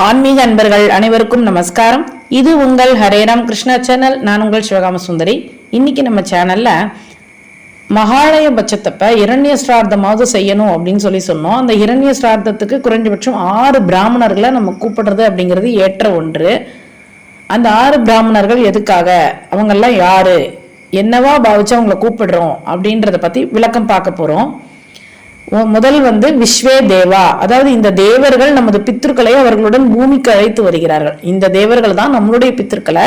ஆன்மீக அன்பர்கள் அனைவருக்கும் நமஸ்காரம். இது உங்கள் ஹரேராம் கிருஷ்ணா சேனல். நான் உங்கள் சிவகாம சுந்தரி. இன்னைக்கு நம்ம சேனல்ல மகாலய பட்சத்தப்ப இரண்ய ஸ்ரார்த்தமாவது செய்யணும் அப்படின்னு சொல்லி சொன்னோம். அந்த இரண்ய ஸ்ரார்த்தத்துக்கு குறைஞ்சபட்சம் ஆறு பிராமணர்களை நம்ம கூப்பிடுறது அப்படிங்கிறது ஏற்ற ஒன்று. அந்த ஆறு பிராமணர்கள் எதுக்காக? அவங்கெல்லாம் யாரு? என்னவா பாவிச்சு அவங்கள கூப்பிடுறோம் அப்படின்றத பத்தி விளக்கம் பார்க்க போறோம். முதல் வந்து விஸ்வே தேவா. அதாவது இந்த தேவர்கள் நமது பித்திருக்களை அவர்களுடன் பூமிக்கு அழைத்து வருகிறார்கள். இந்த தேவர்கள் தான் நம்மளுடைய பித்திருக்களை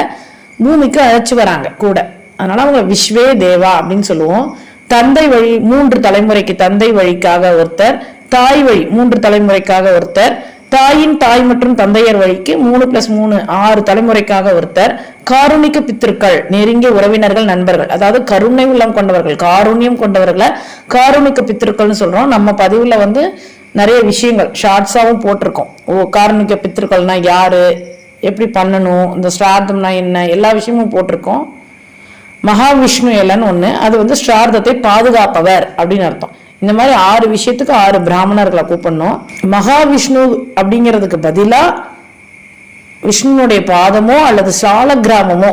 பூமிக்கு அழைச்சி வராங்க கூட. அதனால அவங்க விஸ்வே தேவா அப்படின்னு சொல்லுவோம். தந்தை வழி மூன்று தலைமுறைக்கு தந்தை வழிக்காக ஒருத்தர் தாய் வழி மூன்று தலைமுறைக்காக ஒருத்தர் தாயின் தாய் மற்றும் தந்தையர் வழிக்கு மூணு பிளஸ் மூணு ஆறு தலைமுறைக்காக ஒருத்தர். காரூணிக்க பித்திருக்கள் நெருங்கிய உறவினர்கள் நண்பர்கள். அதாவது கருணை உள்ளம் கொண்டவர்கள் காருண்யம் கொண்டவர்களை காரூணிக்க பித்திருக்கள்னு சொல்றோம். நம்ம பதிவுல வந்து நிறைய விஷயங்கள் ஷார்ட்ஸாவும் போட்டிருக்கோம். ஓ காரூணிக்க பித்திருக்கள்னா யாரு? எப்படி பண்ணணும்? இந்த ஸ்ரார்த்தம்னா என்ன? எல்லா விஷயமும் போட்டிருக்கோம். மகாவிஷ்ணு இலன்னு ஒண்ணு. அது வந்து ஸ்ரார்த்தத்தை பாதுகாப்பவர் அப்படின்னு அர்த்தம். இந்த மாதிரி ஆறு விஷயத்துக்கு ஆறு பிராமணர்களை கூப்பிடணும். மகாவிஷ்ணு அப்படிங்கிறதுக்கு பதிலாக விஷ்ணுனுடைய பாதமோ அல்லது சால கிராமமோ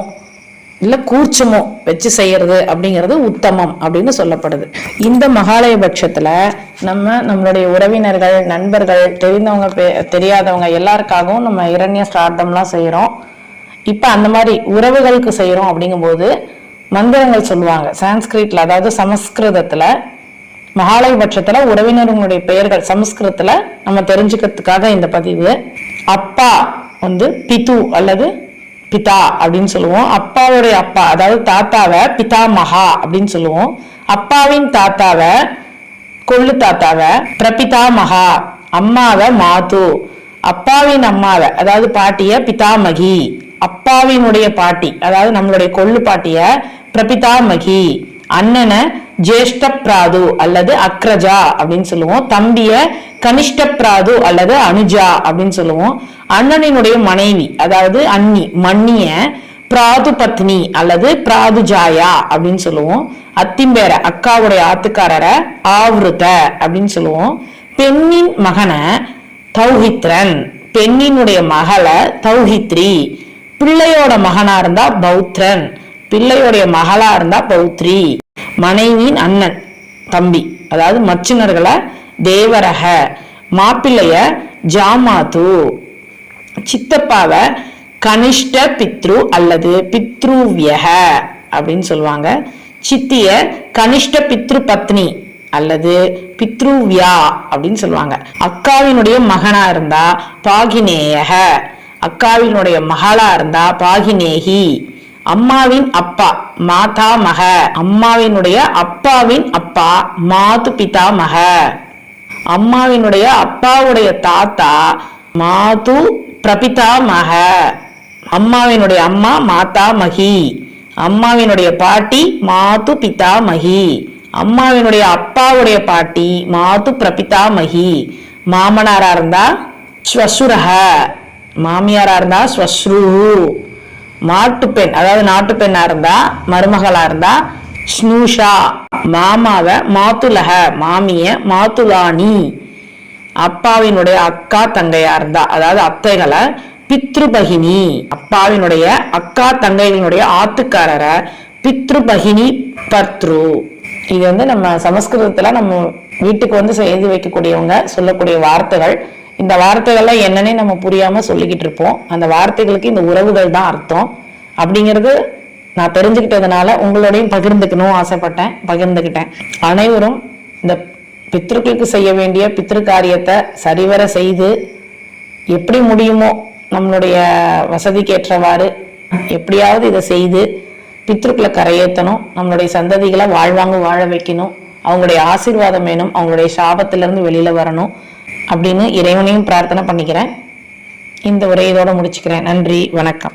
இல்லை கூர்ச்சமோ வச்சு செய்கிறது அப்படிங்கிறது உத்தமம் அப்படின்னு சொல்லப்படுது. இந்த மகாலய பட்சத்தில் நம்ம நம்மளுடைய உறவினர்கள் நண்பர்கள் தெரிந்தவங்க தெரியாதவங்க எல்லாருக்காகவும் நம்ம இரண்ய ஸ்ரார்த்தம்லாம் செய்கிறோம் இப்போ அந்த மாதிரி உறவுகளுக்கு செய்கிறோம் அப்படிங்கும்போது மந்திரங்கள் சொல்லுவாங்க. சான்ஸ்கிரிட்ல அதாவது சமஸ்கிருதத்தில் மகாலய பட்சத்துல உறவினர்களுடைய பெயர்கள் சமஸ்கிருதத்துல நம்ம தெரிஞ்சுக்கிறதுக்காக இந்த பதிவு. அப்பா வந்து பிது அல்லது பிதா அப்படின்னு சொல்லுவோம். அப்பாவுடைய அப்பா அதாவது தாத்தாவை பிதா மகா அப்படின்னு சொல்லுவோம். அப்பாவின் தாத்தாவை கொள்ளு தாத்தாவை பிரபிதா மகா அம்மாவை மாது. அப்பாவின் அம்மாவை அதாவது பாட்டிய பிதாமகி. அப்பாவினுடைய பாட்டி அதாவது நம்மளுடைய கொள்ளு பாட்டிய பிரபிதாமகி. அண்ணனை ஜேஷ்ட பிராது அல்லது அக்ரஜா அப்படின்னு சொல்லுவோம். தம்பிய கனிஷ்ட பிராது அல்லது அனுஜா அப்படின்னு சொல்லுவோம். அண்ணனினுடைய மனைவி அதாவது அண்ணி மன்னிய பிராது பத்னி அல்லது பிராதுஜாயா அப்படின்னு சொல்லுவோம். அத்திம்பேர அக்காவுடைய ஆத்துக்காரரை ஆவருத அப்படின்னு சொல்லுவோம். பெண்ணின் மகனை தௌஹித்ரன் பெண்ணினுடைய மகளை தௌஹித்ரி. பிள்ளையோட மகனா இருந்தா பௌத்ரன் பிள்ளையோடைய மகளா இருந்தா பௌத்ரி. மனைவியின் அண்ணன் தம்பி அதாவது மச்சினர்களை தேவரக மாப்பிள்ளைய ஜாமாத்து. சித்தப்பாவை கனிஷ்ட பித்ரு அல்லது பித்ருவியக அப்படின்னு சொல்லுவாங்க. சித்திய கனிஷ்ட பித்ரு பத்னி அல்லது பித்ருவியா அப்படின்னு சொல்லுவாங்க. அக்காவினுடைய மகனா இருந்தா பாகினேயக. அக்காவினுடைய மகளா இருந்தா பாகினேகி. அம்மாவின் அப்பா மாதா மக. அம்மாவினுடைய அப்பாவின் அப்பா மாது பிதா மக. அம்மாவினுடைய அப்பாவுடைய தாத்தா மாது பிரபிதா மக. அம்மாவினுடைய அம்மா மாதா மகி. அம்மாவினுடைய பாட்டி மாது பிதா மகி. அம்மாவினுடைய அப்பாவுடைய பாட்டி மாது பிரபிதா மகி. மாமனாரா இருந்தா ஸ்வசுரக. மாமியாரா இருந்தா ஸ்வஸ்ரு. மாட்டு பெண் அதாவது நாட்டு பெண்ணா இருந்தா மருமகளா இருந்தா ஸ்னூஷா மாமாவை மாத்துலக மாமிய மாத்துலானி அப்பாவினுடைய அக்கா தங்கையா இருந்தா அதாவது அத்தைகளை பித்ருபகினி. அப்பாவினுடைய அக்கா தங்கைகளுடைய ஆத்துக்காரரை பித்ருபகினி பத்ரு. இது வந்து நம்ம சமஸ்கிருதத்துல நம்ம வீட்டுக்கு வந்து செய்து வைக்கக்கூடியவங்க சொல்லக்கூடிய வார்த்தைகள் இந்த வார்த்தைகள்லாம் என்னன்னே நம்ம புரியாமல் சொல்லிக்கிட்டு இருப்போம். அந்த வார்த்தைகளுக்கு இந்த உறவுகள் தான் அர்த்தம். அப்படிங்கிறது நான் தெரிஞ்சுக்கிட்டதுனால உங்களோடையும் பகிர்ந்துக்கணும் ஆசைப்பட்டேன் பகிர்ந்துக்கிட்டேன். அனைவரும் இந்த பித்ருக்களுக்கு செய்ய வேண்டிய பித்திரு காரியத்தை சரிவர செய்து எப்படி முடியுமோ நம்மளுடைய வசதிக்கு ஏற்றவாறு எப்படியாவது இதை செய்து பித்ருக்களை கரையேற்றணும். நம்மளுடைய சந்ததிகளை வாழ்வாங்க வாழ வைக்கணும். அவங்களுடைய ஆசீர்வாதம் வேணும். அவங்களுடைய சாபத்திலேருந்து வெளியில் வரணும். அப்படின்னு இறைவனையும் பிரார்த்தனை பண்ணிக்கிறேன். இந்த உரையதோட முடிச்சுக்கிறேன். நன்றி வணக்கம்.